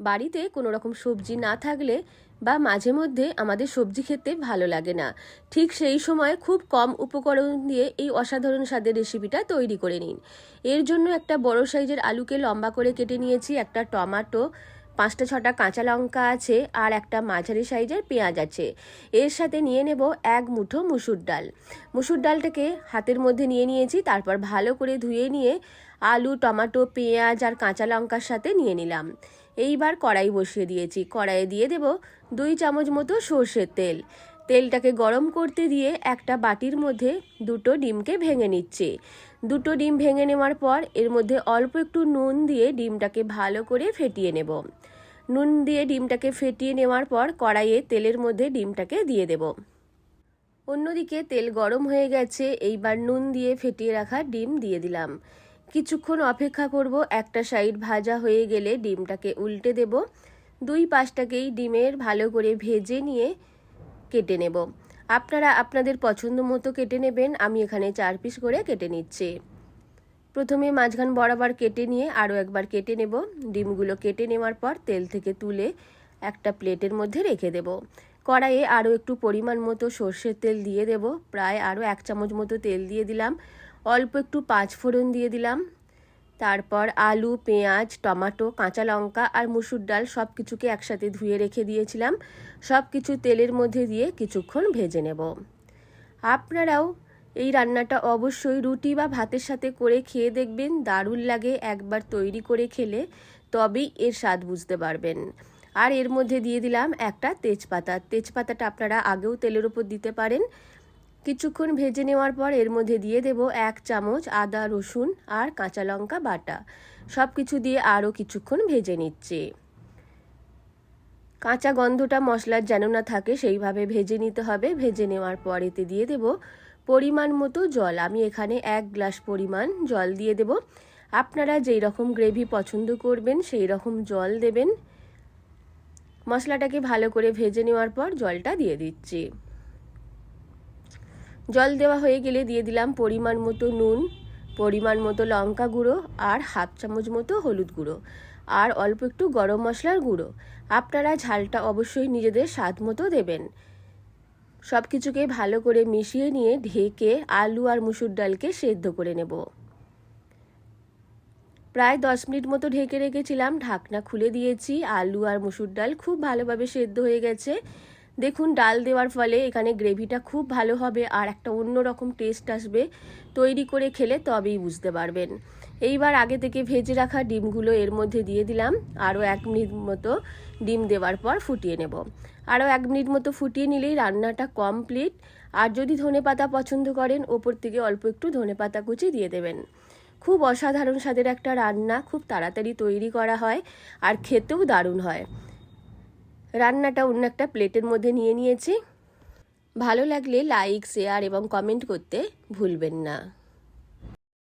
বাড়িতে কোনো রকম সবজি না থাকলে বা মাঝে মধ্যে আমাদের সবজি খেতে ভালো লাগে না। ঠিক সেই সময় খুব কম উপকরণ দিয়ে এই অসাধারণ স্বাদের রেসিপিটা তৈরি করে নিন। এর জন্য একটা বড় সাইজের আলুকে লম্বা করে কেটে নিয়েছি, একটা টমাটো পাঁচটা, ছটা কাঁচা লঙ্কা আছে আর একটা মাঝারি সাইজের পেঁয়াজ আছে। এর সাথে নিয়ে নেব এক মুঠো মুসুর ডাল। মুসুর ডালটাকে হাতের মধ্যে নিয়ে নিয়েছি, তারপর ভালো করে ধুয়ে নিয়ে আলু, টমাটো, পেঁয়াজ আর কাঁচা লঙ্কার সাথে নিয়ে নিলাম। এইবার কড়াই বসিয়ে দিয়েছি। কড়াইয়ে দিয়ে দেব দুই চামচ মতো সর্ষের তেল। তেলটাকে গরম করতে দিয়ে একটা বাটির মধ্যে দুটো ডিমকে ভেঙে নিচ্ছে। দুটো ডিম ভেঙে নেওয়ার পর এর মধ্যে অল্প একটু নুন দিয়ে ডিমটাকে ভালো করে ফেটিয়ে নেব। নুন দিয়ে ডিমটাকে ফেটিয়ে নেওয়ার পর কড়াইয়ে তেলের মধ্যে ডিমটাকে দিয়ে দেব। অন্যদিকে তেল গরম হয়ে গেছে, এইবার নুন দিয়ে ফেটিয়ে রাখা ডিম দিয়ে দিলাম। কিছুক্ষণ অপেক্ষা করব, একটা সাইড ভাজা হয়ে গেলে ডিমটাকে উল্টে দেব। দুই পাশটাকেই ডিমের ভালো করে ভেজে নিয়ে কেটে নেব। আপনারা আপনাদের পছন্দ মতো কেটে নেবেন, আমি এখানে চার পিস করে কেটে নিচ্ছি। প্রথমে মাঝখান বরাবর কেটে নিয়ে আরও একবার কেটে নেব। ডিমগুলো কেটে নেওয়ার পর তেল থেকে তুলে একটা প্লেটের মধ্যে রেখে দেব। কড়াইয়ে আরও একটু পরিমাণ মতো সর্ষের তেল দিয়ে দেব। প্রায় আরও এক চামচ মতো তেল দিয়ে দিলাম। অল্প একটু পাঁচ ফোড়ন দিয়ে দিলাম। তারপর আলু, পেঁয়াজ, টমাটো, কাঁচা লঙ্কা আর মুসুর ডাল সব কিছুকে একসাথে ধুয়ে রেখে দিয়েছিলাম। সব কিছু তেলের মধ্যে দিয়ে কিছুক্ষণ ভেজে নেব। আপনারাও এই রান্নাটা অবশ্যই রুটি বা ভাতের সাথে করে খেয়ে দেখবেন, দারুণ লাগে একবার তৈরি করে খেলে, তবেই এর স্বাদ বুঝতে পারবেন। আর এর মধ্যে দিয়ে দিলাম একটা তেজপাতা। তেজপাতাটা আপনারা আগেও তেলের উপর দিতে পারেন। কিছুক্ষণ ভেজে নেওয়ার পর এর মধ্যে দিয়ে দেব এক চামচ আদা, রসুন আর কাঁচা লঙ্কা বাটা। সব কিছু দিয়ে আরও কিছুক্ষণ ভেজে নিচ্ছে। কাঁচা গন্ধটা মশলার যেন না থাকে, সেইভাবে ভেজে নিতে হবে। ভেজে নেওয়ার পর এতে দিয়ে দেব পরিমাণ মতো জল। আমি এখানে এক গ্লাস পরিমাণ জল দিয়ে দেব। আপনারা যেই রকম গ্রেভি পছন্দ করবেন, সেই রকম জল দেবেন। মশলাটাকে ভালো করে ভেজে নেওয়ার পর জলটা দিয়ে দিচ্ছি। জল দেওয়া হয়ে গেলে দিয়ে দিলাম পরিমাণ মতো নুন, পরিমাণ মতো লঙ্কা গুঁড়ো আর হাফ চামচ মতো হলুদ গুঁড়ো আর অল্প একটু গরম মশলার গুঁড়ো। আপনারা ঝালটা অবশ্যই নিজেদের স্বাদ মতো দেবেন। সব কিছুকে ভালো করে মিশিয়ে নিয়ে ঢেকে আলু আর মুসুর ডালকে সেদ্ধ করে নেব। প্রায় দশ মিনিট মতো ঢেকে রেখেছিলাম, ঢাকনা খুলে দিয়েছি। আলু আর মুসুর ডাল খুব ভালোভাবে সেদ্ধ হয়ে গেছে। দেখুন, ডাল দেওয়ার ফলে এখানে গ্রেভিটা খুব ভালো হবে আর একটা অন্য রকম টেস্ট আসবে। তৈরি করে খেলে তবেই বুঝতে পারবেন। এইবার আগে থেকে ভেজে রাখা ডিমগুলো এর মধ্যে দিয়ে দিলাম। আরও এক মিনিট মতো ডিম দেওয়ার পর ফুটিয়ে নেব। আরও এক মিনিট মতো ফুটিয়ে নিলেই রান্নাটা কমপ্লিট। আর যদি ধনে পাতা পছন্দ করেন, ওপর থেকে অল্প একটু ধনে পাতা কুচি দিয়ে দেবেন। খুব অসাধারণ স্বাদের একটা রান্না, খুব তাড়াতাড়ি তৈরি করা হয় আর খেতেও দারুণ হয়। রান্নাটা অন্য একটা প্লেটের মধ্যে নিয়ে নিয়েছি। ভালো লাগলে লাইক শেয়ার এবং কমেন্ট করতে ভুলবেন না।